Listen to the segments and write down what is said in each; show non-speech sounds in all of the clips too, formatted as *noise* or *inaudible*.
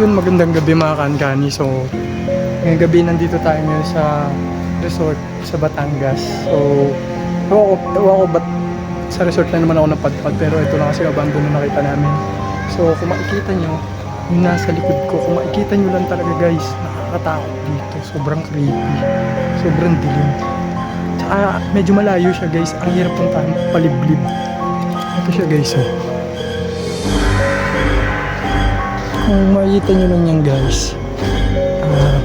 yun, magandang gabi mga kankani. So, ngayong gabi nandito tayo ngayon sa resort sa Batangas. So, ewan ko, ewan ko ba't sa resort na naman ako napadpad pero ito lang kasi abandon na nakita namin. So, kung makikita nyo, yung nasa likod ko, kung makikita nyo lang talaga guys, nakakatakot dito. Sobrang creepy. Sobrang dilim. Tsaka medyo malayo siya guys. Ang hirap puntahan, paliblib. Ito siya guys oh. Kung makikita nyo lang yan guys, ah,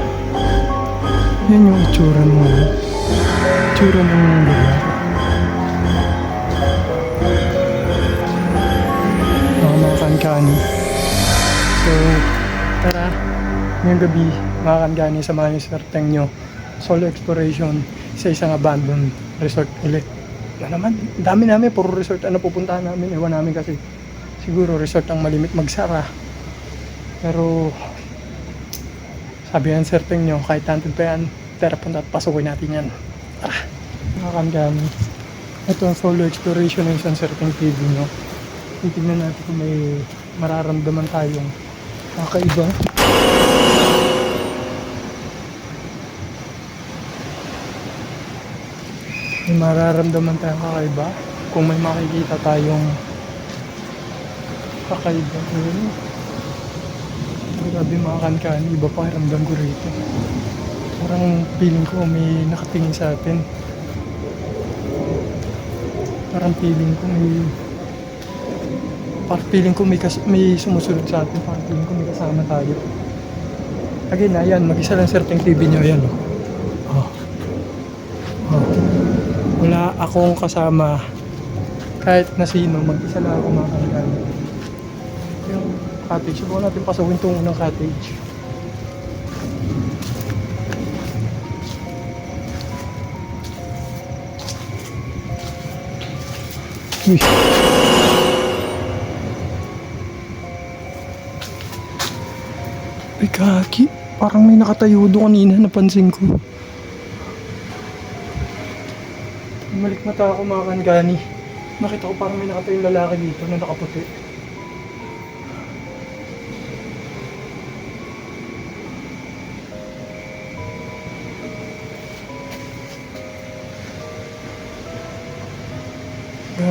yan yung itsura ano, itsura ng lugar. Mga mga kankani. So, tara, ngayong gabi, mga kankani, samahan niyo sa nyo. Solo exploration sa isang abandoned resort ulit. Na naman, dami namin, puro resort ang napupuntahan namin. Ewan namin kasi siguro resort ang malimit magsara. Pero sabi ng certain nyo, kahit tanted pa yan, tara punta at pasukin natin yan. Tara, mga kamgami. Ito ang solo exploration ng isang certain TV nyo. Titignan natin kung may mararamdaman tayong kakaiba. May mararamdaman tayong kakaiba. Kung may makikita tayong kakaiba. Ayun. Grabe mga kankan, iba pa ramdam ko rito. Parang feeling ko may nakatingin sa atin. Parang feeling ko may... Parang feeling ko may, kas- may sumusunod sa atin. Parang feeling ko may kasama tayo. Again, ayan, mag-isa lang certain TV nyo, ayan. Oh. Oh. Oh. Wala akong kasama. Kahit na sino, mag-isa lang ako mga kankan yung cottage. Subukan natin pasukin itong unang cottage. Uy. Ay, kaki. Parang may nakatayo doon kanina, napansin ko. Bumalik mata ako mga kangani. Nakita ko parang may nakatayong lalaki dito na nakaputi.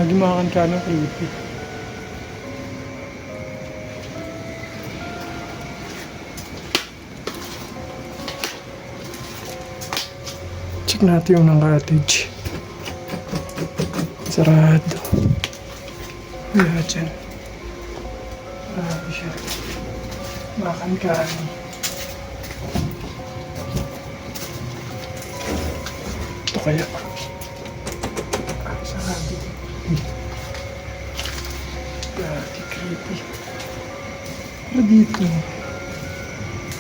Gagi mga kankano, creepy. Check natin yung ng cottage. Sarado. Wala dyan. Marami siya. Mga kankano. Ito kaya. Pero dito,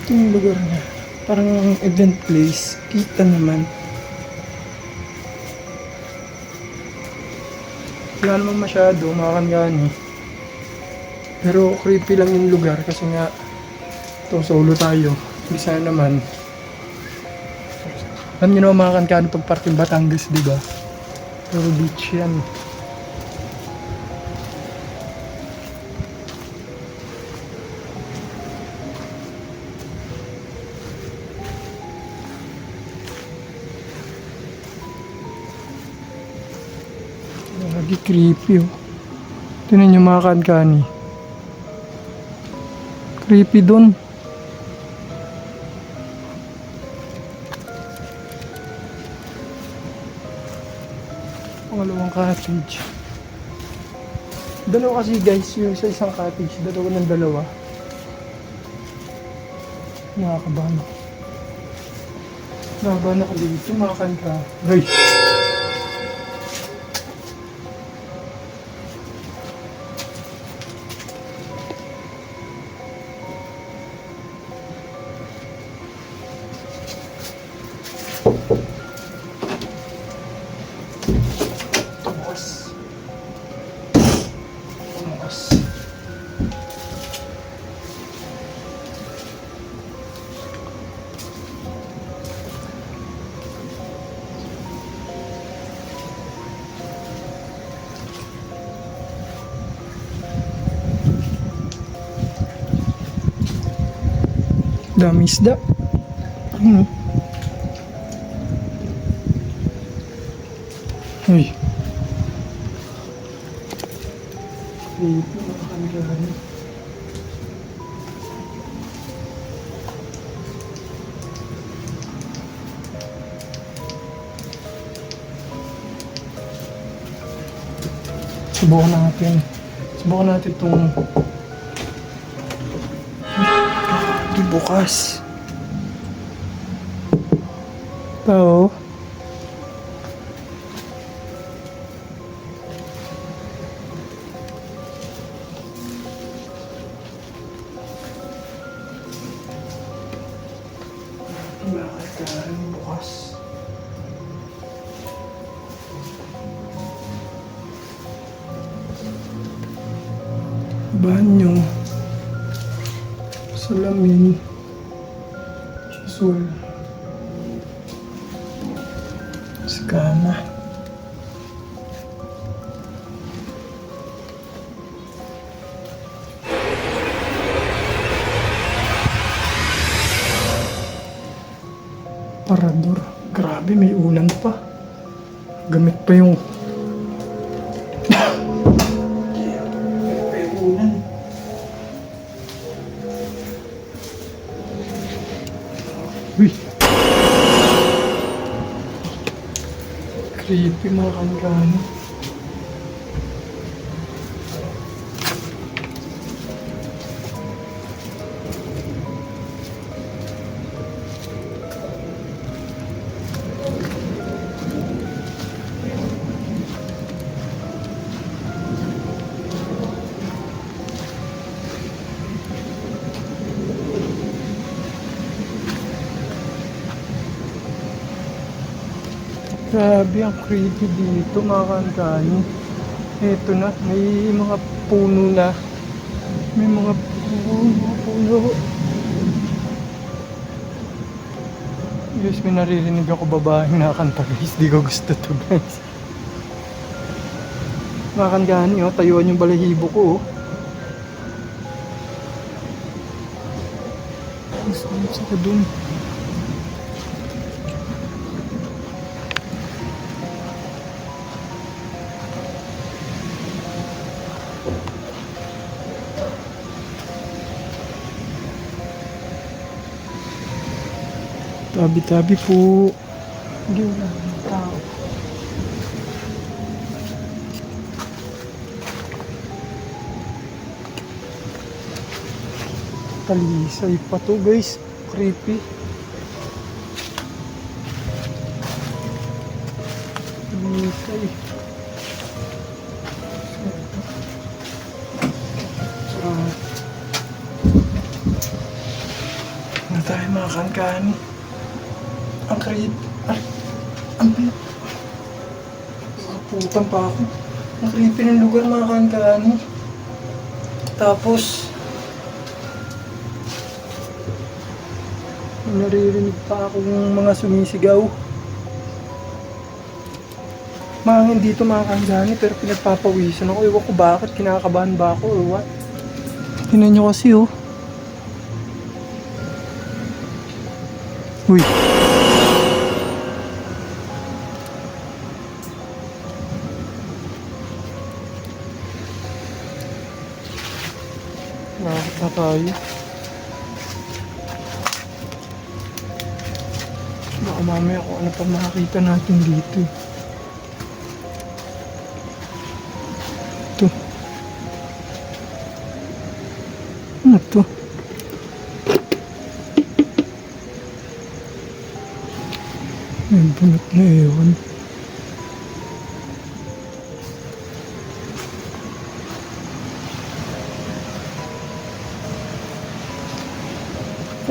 ito yung lugar niya. Parang event place. Kita naman. Wala naman masyado, makakangani. Pero creepy lang yung lugar kasi nga ito solo tayo. Bisa naman. Alam nyo naman mga kankano pag parking Batangas, di ba? Pero beach yan. Creepy oh. Tinan nyo mga kankani. Creepy dun. Pangalawang cottage. Dalawa kasi guys, yung sa isang cottage, dalawa ng dalawa. Nakakabahan ako. Nakakabahan ako dito, mga kanka. Ay! Dami isda. Ano? Uy. Subukan natin. Subukan natin itong bukas. Tao. Bakit ka bukas? Banyo. Salamin. Uy! Creepy mga kanggano. Ang creepy dito mga kanggano. Eto na, may mga puno na. May mga puno, puno. Guys, may naririnig ako babaeng nakakanta guys. Di ko gusto to guys. Mga kanggani, oh, tayuan yung balahibo ko oh. Gusto ko dun. Tabi-tabi po. Hindi wala ng tao. Talisay pa to guys. Creepy. Talisay. Ah. Ano tayo mga kankani? Ang creep. Ay, ang creep. Kaputan pa ako. Ang creepy ng lugar mga kankani. Tapos, naririnig pa akong mga sumisigaw. Mahangin dito mga kankani pero pinagpapawisan ako. Ewan ko bakit, kinakabahan ba ako or what? Tingnan nyo kasi oh. Uy. Tayo? Baka mamaya kung ano pa makakita natin dito. eh. Ito. Ano to? May bunot na ewan.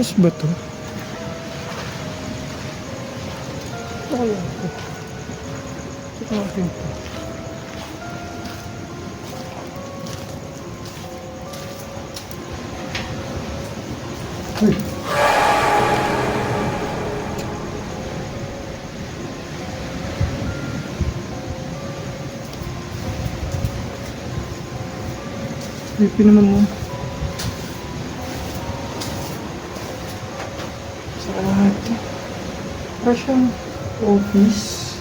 Kas ba to? Ano kaya ito? Check natin ito. Creepy naman mo. Para siyang office.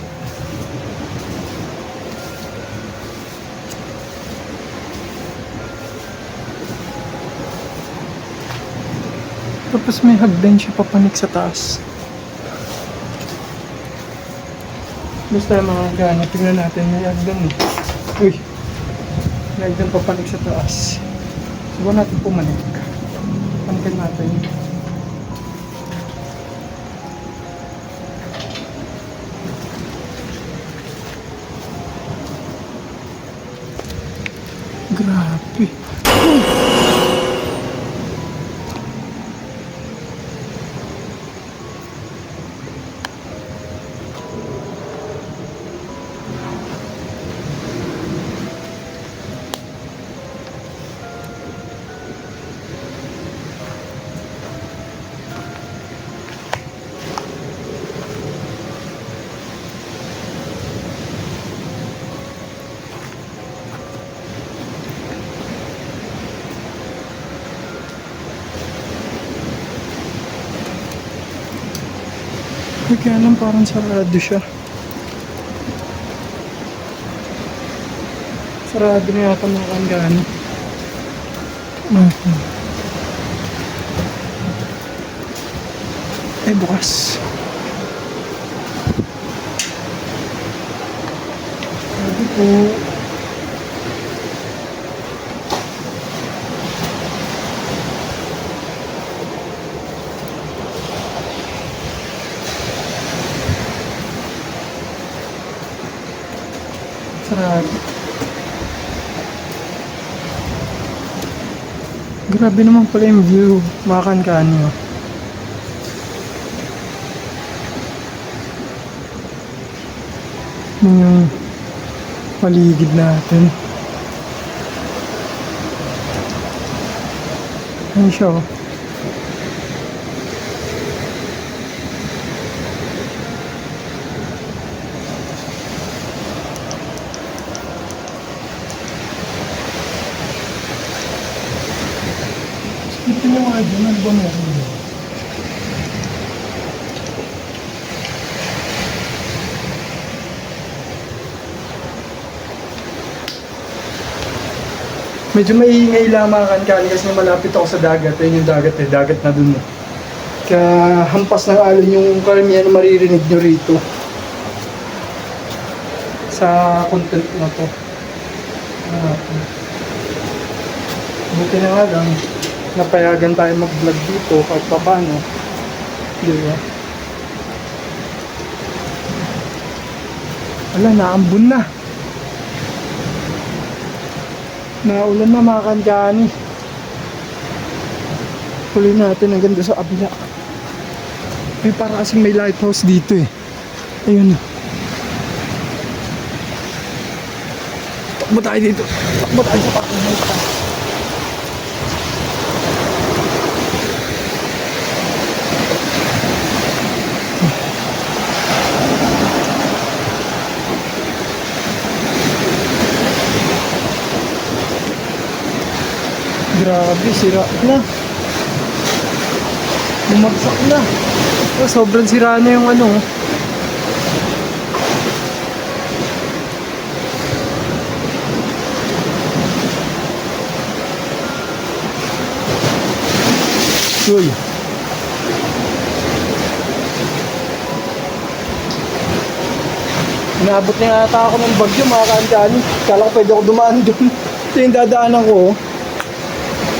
Tapos may hagdan siya papanik sa taas. Basta mga gana, tingnan natin, may hagdan eh. Uy! May hagdan papanik sa taas. Subukan natin pumanik. Panikan natin. Grabe. Kaya lang parang sarado siya. Sarado na yata mga kanggano. Mhm. Ay, bukas. Sabi po. Sarado. Grabe naman pala yung view, mga kankanyo. Yun yung paligid natin. Ayun siya oh. Ano ba meron doon? Medyo maingay lamang kan kani kasi malapit ako sa dagat. Ayun yung dagat eh. Dagat na dun eh. Kaya hampas ng alon yung karamihan maririnig nyo rito. Sa content na to. Ah, Buti na nga lang, napayagan tayo mag-vlog dito kahit pa paano. Di ba? Wala, naambun na. Naulan na mga kanjani. Huli natin ang ganda sa abila. Ay, para kasing may lighthouse dito eh. Ayun. Takbo tayo dito. Takbo tayo sa parking lot. Grabe, sira na. Bumagsak na. Oh, sobrang sira na yung ano. oh. Uy. Inaabot na yata ako ng bagyo mga kaantani. Kala ko pwede ako dumaan doon. *laughs* Ito yung dadaanan ko. oh.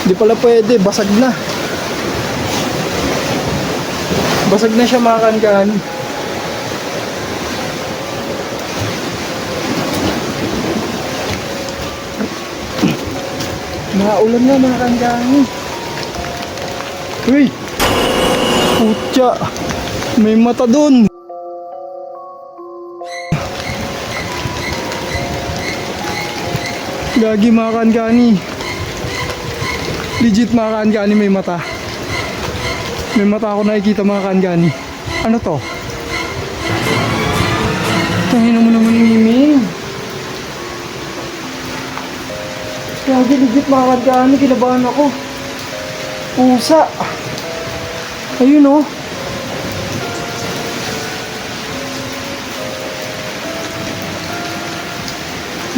Hindi pala pwede, basag na. Basag na siya mga kankan. Naulan na mga kankan. Uy! Putya! May mata dun! Gagi mga kankani legit mga kaangani may mata. May mata ako nakikita mga kaangani. Ano to? tahin mo naman yung iming Grabe, legit mga kaangani kinabahan ako. Pusa. Ayun oh.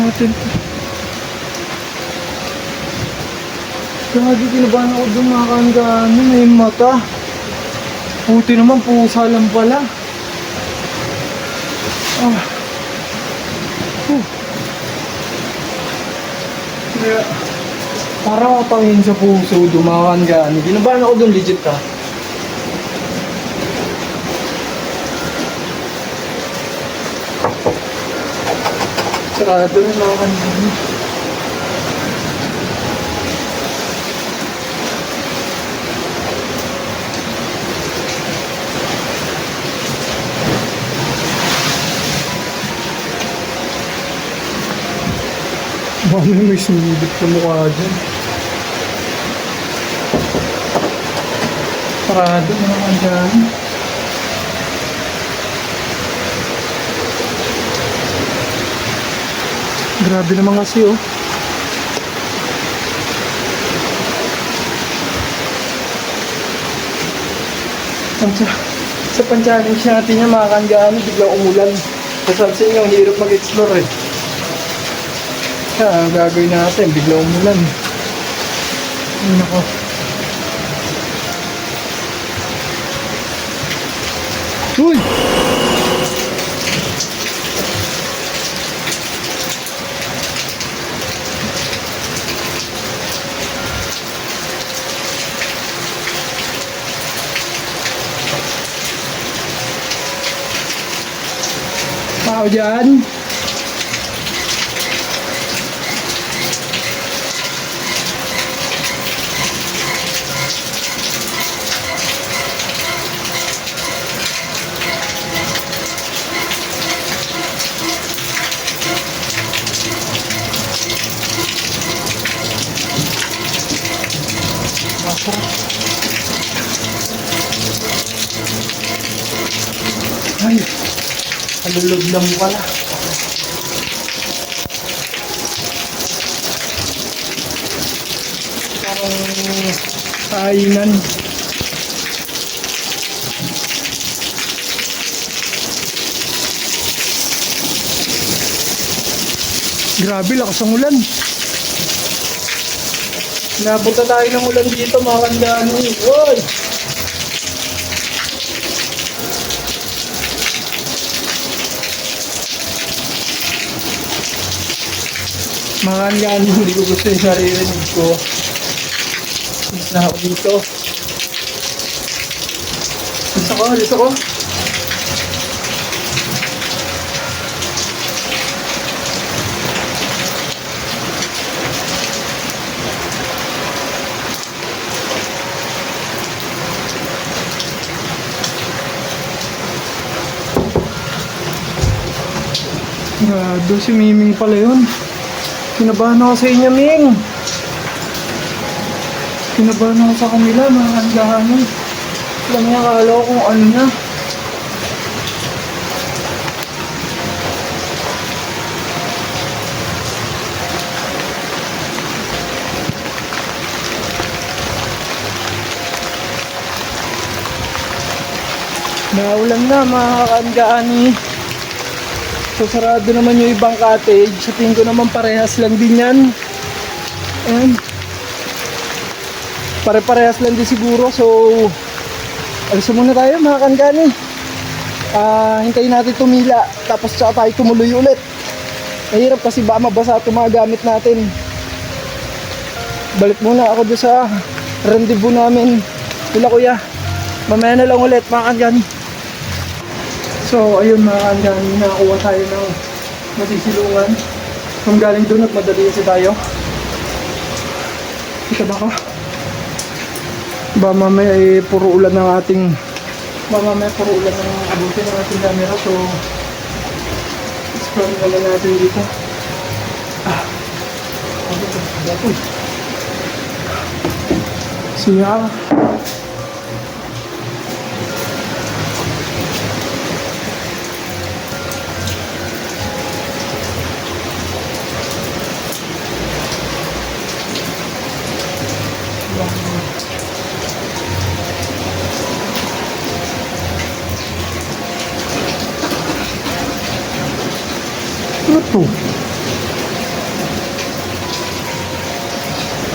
Authentic. Gagi, kinabahan ako doon mga kaanggaan. May mata. Puti naman, pusa lang pala. Ah. Huh. Kaya, parang kapangin sa puso, dumakan ka. Ginabahan ako doon, legit ka. Sarado na mga kanina. Mami, may sumibit sa mukha dyan. Sarado na naman dyan. Grabe naman kasi oh. Pancha, sa pan-challenge natin yan mga kanggaan, biglang umulan. Kasal sa inyo, hirap mag-explore eh. Kaya ang gagawin natin, biglang umulan. Ay nako. Uy! Tao dyan? Ay, lang pala. Parang kainan. Grabe, lakas ang ulan. Napunta tayo ng ulan dito, mga kandani. Uy! Mga kandani, hindi ko gusto yung naririnig ko. Punta ako dito. Gusto ko, gusto ko. Gado, si Miming pala yun. Kinabahan ako sa inyo, Ming. Kinabahan ako sa kanila, mga kandahanan. Alam niya, akala ko kung ano na. Naulan na, mga kandaani. So sarado naman yung ibang cottage. Sa tingin ko naman parehas lang din yan. Ayan. Pare-parehas lang din siguro. So alis na muna tayo mga kangkani. Ah, hintayin natin tumila. Tapos tsaka tayo tumuloy ulit. Mahirap kasi baka mabasa itong mga gamit natin. Balik muna ako doon sa rendezvous namin. Wala kuya. Mamaya na lang ulit mga kangkani. So, ayun mga kandang, nakakuha tayo ng masisilungan. Kung galing doon at madali kasi tayo. Kita ba ka? Ba mamaya ay puro ulan ng ating ba mamaya puro ulan ng abuti ng ating camera. So, explore naman natin dito. Ah. Ano ito? Dapo. Siya.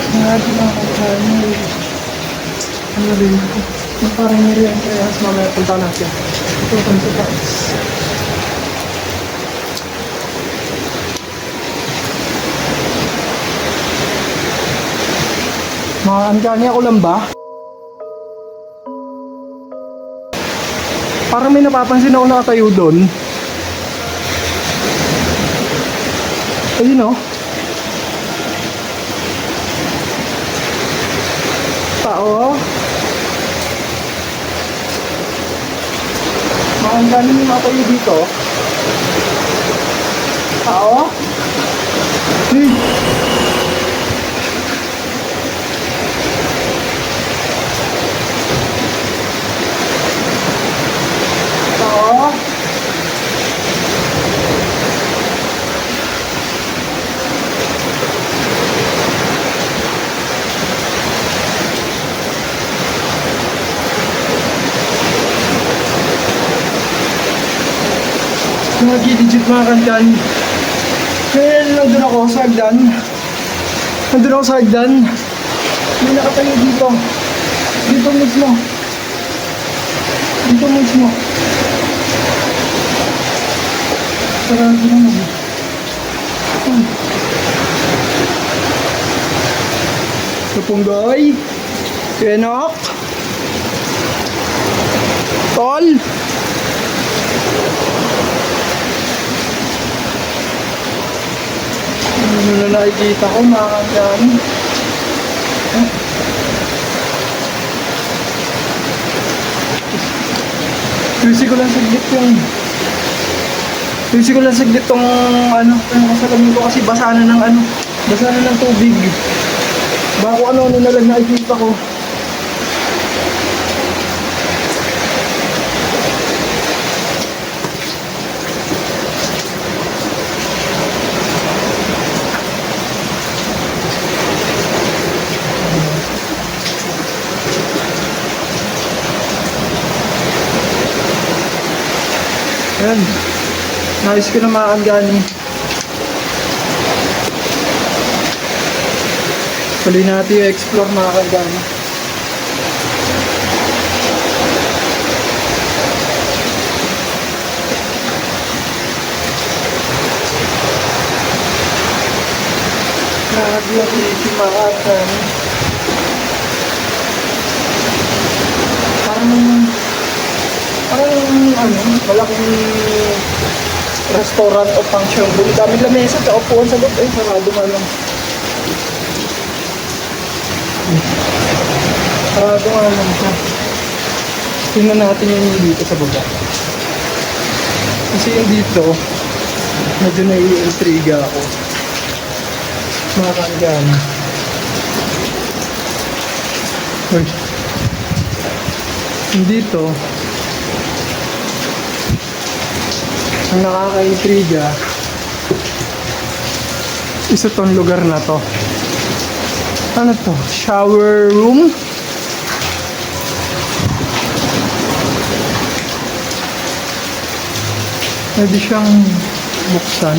Grabe mga kankani. Ano rin ito? Yung parang niriyan kaya mas mamaya punta natin. Ito sa taas. Mga kankani ako lang ba? Parang may napapansin ako nakatayo doon. Ayun oh. Tao. Mga ang dami yung nakatayo dito. Tao. Hey. Tao. Legit mga kantan. Kaya nandun ako sa hagdan. Nandun ako sa hagdan. May nakatayo dito. Dito mismo. Dito mismo. Sarado naman. Hmm. Kapunggoy. Enok. Tol. Ano na nakikita ko mga kantan. Tusi ko lang saglit yung... Tusi ko lang saglit tong ano, kasalamin ko kasi basa na ng ano, basa na ng tubig. Bako ano, ano na lang nakikita ko. Ayan. Nais ko na maangani. Tuloy natin yung explore mga kagani. Grabe yung isi mga kagani. Parang parang ano, malaking restaurant o function room. Daming lamesa, sa upuan sa loob. Ay, sarado nga lang. Sarado nga lang siya. Tingnan natin yung dito sa baba. Kasi yung dito, medyo nai-intriga ako. Mga kanggan. Uy. Dito, ang nakaka-intriga isa tong lugar na to. Ano to? shower room? pwede siyang buksan.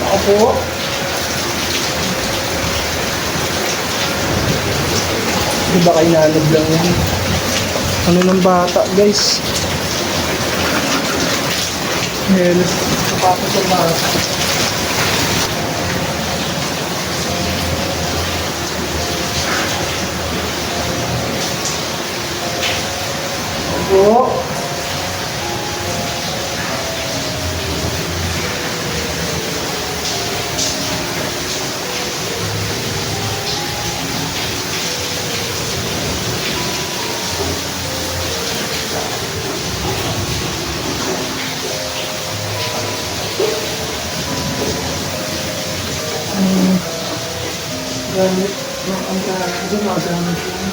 Ako po di ba kayo nalog lang yan? Ano ng bata guys Meron. Sapatos sa bata. Opo. Gamit. Ang gamit. Gumagamit yun.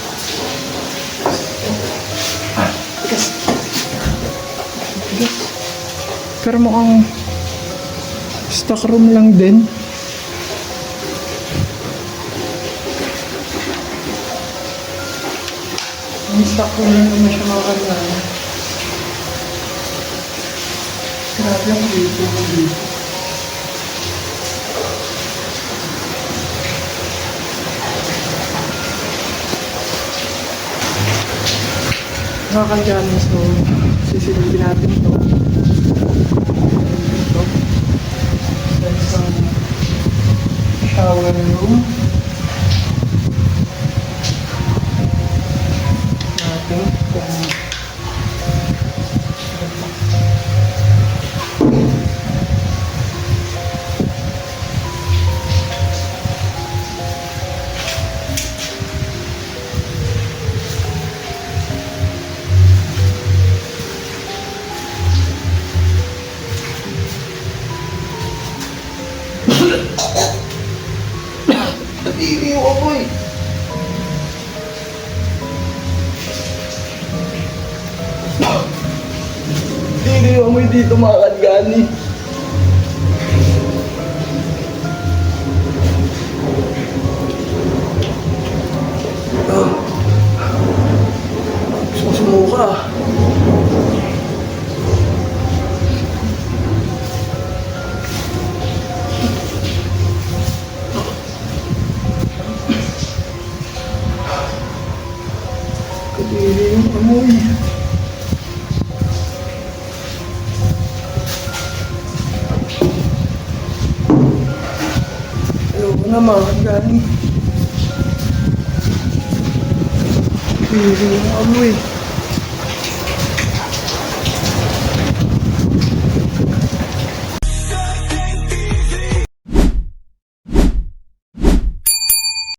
Tigas. Tigas. Pero mukhang stock room lang din. Ang stock room lang naman siya mga kailangan. Grabe ang dito. Ang dito. Mga kankani. So, sisilipin natin to. Ito. Sa isang shower room. Mga kadyani. Ah. Susumuka. Kadiri Oui.